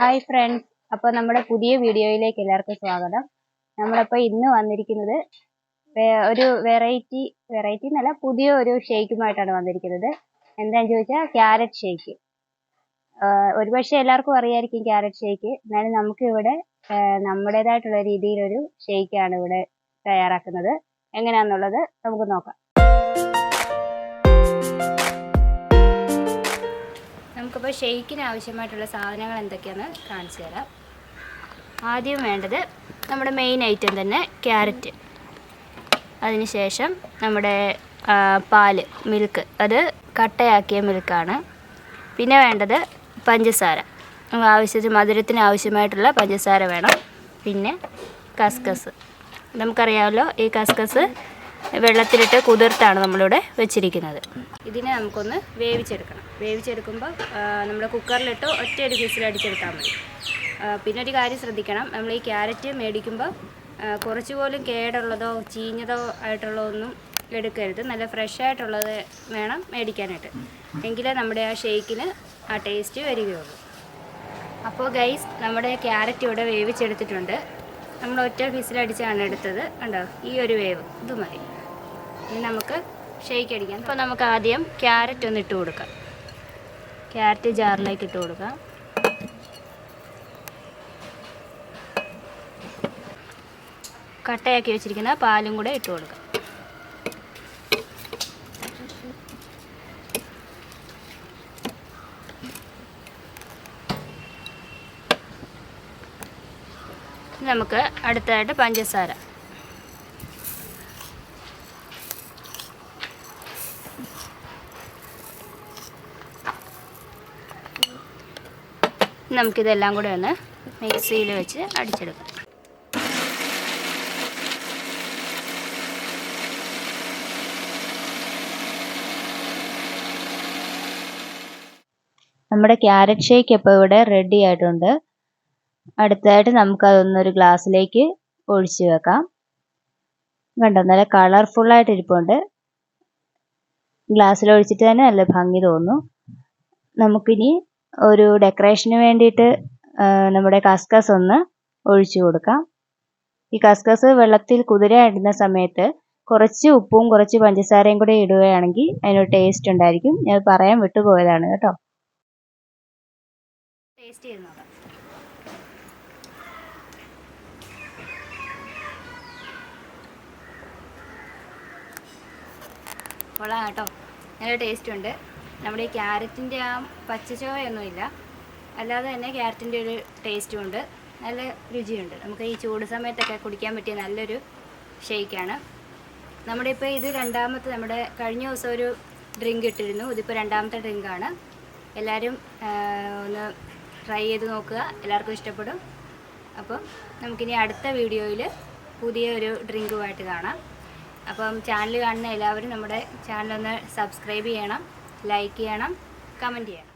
Hi friends. അപ്പോൾ നമ്മുടെ പുതിയ വീഡിയോയിലേക്ക് എല്ലാവർക്കും സ്വാഗതം. നമ്മളപ്പോൾ ഇന്ന് വന്നിരിക്കുന്നത് ഒരു വെറൈറ്റി വെറൈറ്റി എന്നല്ല പുതിയ ഒരു ഷേക്കുമായിട്ടാണ് വന്നിരിക്കുന്നത്. എന്താണെന്ന് ചോദിച്ചാൽ ക്യാരറ്റ് ഷേക്ക് ഒരുപക്ഷെ എല്ലാവർക്കും അറിയായിരിക്കും ക്യാരറ്റ് ഷേക്ക് എന്നാലും നമുക്ക് ഇവിടെ നമ്മുടേതായിട്ടുള്ള രീതിയിലൊരു ഷേക്കാണ് ഇവിടെ തയ്യാറാക്കുന്നത്. എങ്ങനെയാണെന്നുള്ളത് നമുക്ക് നോക്കാം. നമുക്കിപ്പോൾ ഷെയ്ക്കിന് ആവശ്യമായിട്ടുള്ള സാധനങ്ങൾ എന്തൊക്കെയാണെന്ന് കാണിച്ചു തരാം. ആദ്യം വേണ്ടത് നമ്മുടെ മെയിൻ ഐറ്റം തന്നെ ക്യാരറ്റ് അതിനുശേഷം നമ്മുടെ പാൽ മിൽക്ക് അത് കട്ടയാക്കിയ മിൽക്കാണ് പിന്നെ വേണ്ടത് പഞ്ചസാര. ആവശ്യത്തിന് മധുരത്തിന് ആവശ്യമായിട്ടുള്ള പഞ്ചസാര വേണം. പിന്നെ കസ്കസ്. നമുക്കറിയാമല്ലോ ഈ കസ്കസ് വെള്ളത്തിലിട്ട് കുതിർത്താണ് നമ്മളിവിടെ വെച്ചിരിക്കുന്നത്. ഇതിനെ നമുക്കൊന്ന് വേവിച്ചെടുക്കണം. വേവിച്ചെടുക്കുമ്പോൾ നമ്മുടെ കുക്കറിലിട്ട് ഒറ്റ ഒരു വിസിലടിച്ചെടുത്താൽ മതി. പിന്നെ ഒരു കാര്യം ശ്രദ്ധിക്കണം. നമ്മൾ ഈ ക്യാരറ്റ് മേടിക്കുമ്പോൾ കുറച്ച് പോലും കേടുള്ളതോ ചീഞ്ഞതോ ആയിട്ടുള്ള ഒന്നും എടുക്കരുത്. നല്ല ഫ്രഷ് ആയിട്ടുള്ളത് വേണം മേടിക്കാനായിട്ട്. എങ്കിലേ നമ്മുടെ ആ ഷേക്കിന് ആ ടേസ്റ്റ് വരികയുള്ളൂ. അപ്പോൾ ഗൈസ് നമ്മുടെ ക്യാരറ്റ് ഇവിടെ വേവിച്ചെടുത്തിട്ടുണ്ട്. നമ്മൾ ഒറ്റ ഫീസിലടിച്ചാണ് എടുത്തത്. കണ്ടോ? ഈ ഒരു വേവ്. ഇത് മതി. ഇനി നമുക്ക് ഷേക്ക് അടിക്കാം. അപ്പോൾ നമുക്ക് ആദ്യം ക്യാരറ്റ് ഒന്ന് ഇട്ട് കൊടുക്കാം. ക്യാരറ്റ് ജാറിലേക്ക് ഇട്ട് കൊടുക്കാം. കട്ടയാക്കി വെച്ചിരിക്കുന്ന പാലും കൂടെ ഇട്ട് കൊടുക്കാം. നമുക്ക് അടുത്തതായിട്ട് പഞ്ചസാര. നമുക്കിതെല്ലാം കൂടെ ഒന്ന് മിക്സിയിൽ വെച്ച് അടിച്ചെടുക്കാം. നമ്മുടെ ക്യാരറ്റ് ഷേക്ക് ഇപ്പോൾ ഇവിടെ റെഡി ആയിട്ടുണ്ട്. അടുത്തതായിട്ട് നമുക്ക് അതൊന്നൊരു ഗ്ലാസ്സിലേക്ക് ഒഴിച്ചു വെക്കാം. കണ്ടോ നല്ല കളർഫുൾ ആയിട്ട് ഇരിപ്പുണ്ട്. ഗ്ലാസ്സിൽ ഒഴിച്ചിട്ട് തന്നെ നല്ല ഭംഗി തോന്നും നമുക്കിനി ഒരു ഡെക്കറേഷന് വേണ്ടിയിട്ട് നമ്മുടെ കസ്കസ് ഒന്ന് ഒഴിച്ചു കൊടുക്കാം. ഈ കസ്കസ് വെള്ളത്തിൽ കുതിരയിടുന്ന സമയത്ത് കുറച്ച് ഉപ്പും കുറച്ച് പഞ്ചസാരയും കൂടെ ഇടുകയാണെങ്കിൽ അതിനൊരു ടേസ്റ്റ് ഉണ്ടായിരിക്കും. ഞാൻ പറയാൻ വിട്ടുപോയതാണ് കേട്ടോ. കൊള്ളാം കേട്ടോ. നല്ല ടേസ്റ്റ് ഉണ്ട്. നമ്മുടെ ഈ ക്യാരറ്റിന്റെ ആ പച്ചച്ചോയൊന്നുമില്ല അല്ലാതെ തന്നെ ക്യാരറ്റിന്റെ ഒരു ടേസ്റ്റും ഉണ്ട്. നല്ല രുചിയുണ്ട്. നമുക്ക് ഈ ചൂട് സമയത്തൊക്കെ കുടിക്കാൻ പറ്റിയ നല്ലൊരു ഷേക്കാണ് നമ്മുടെ ഇപ്പോൾ ഇത് രണ്ടാമത്തെ നമ്മുടെ കഴിഞ്ഞ ദിവസം ഒരു ഡ്രിങ്ക് ഇട്ടിരുന്നു. ഇതിപ്പോൾ രണ്ടാമത്തെ ഡ്രിങ്കാണ് എല്ലാവരും ഒന്ന് ട്രൈ ചെയ്ത് നോക്കുക. എല്ലാവർക്കും ഇഷ്ടപ്പെടും. അപ്പം നമുക്കിനി അടുത്ത വീഡിയോയിൽ പുതിയ ഒരു ഡ്രിങ്കുമായിട്ട് കാണാം. അപ്പം ചാനൽ കാണുന്ന എല്ലാവരും നമ്മുടെ ചാനൽ ഒന്ന് സബ്സ്ക്രൈബ് ചെയ്യണം ലൈക്ക് ചെയ്യണം കമന്റ് ചെയ്യണം.